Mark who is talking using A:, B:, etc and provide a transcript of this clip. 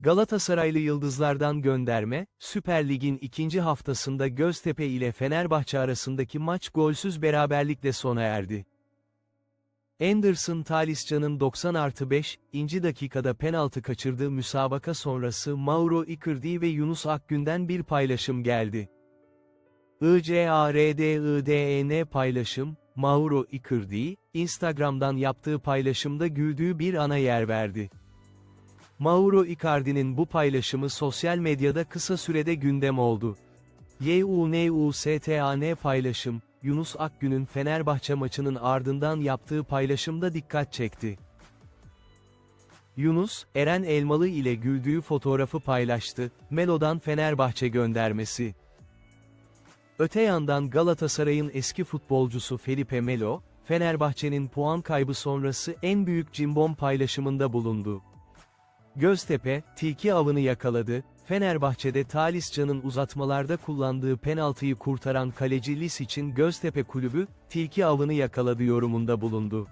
A: Galatasaraylı yıldızlardan gönderme, Süper Lig'in ikinci haftasında Göztepe ile Fenerbahçe arasındaki maç golsüz beraberlikle sona erdi. Anderson Talisca'nın 90 artı 5. inci dakikada penaltı kaçırdığı müsabaka sonrası Mauro Icardi ve Yunus Akgün'den bir paylaşım geldi. ICARDIDEN paylaşım, Mauro Icardi, Instagram'dan yaptığı paylaşımda güldüğü bir ana yer verdi. Mauro Icardi'nin bu paylaşımı sosyal medyada kısa sürede gündem oldu. YUNUSTAN paylaşım, Yunus Akgün'ün Fenerbahçe maçının ardından yaptığı paylaşımda dikkat çekti. Yunus, Eren Elmalı ile güldüğü fotoğrafı paylaştı, Melo'dan Fenerbahçe göndermesi. Öte yandan Galatasaray'ın eski futbolcusu Felipe Melo, Fenerbahçe'nin puan kaybı sonrası en büyük cimbom paylaşımında bulundu. Göztepe, tilki avını yakaladı, Fenerbahçe'de Talisca'nın uzatmalarda kullandığı penaltıyı kurtaran kaleci Lis için Göztepe kulübü, tilki avını yakaladı yorumunda bulundu.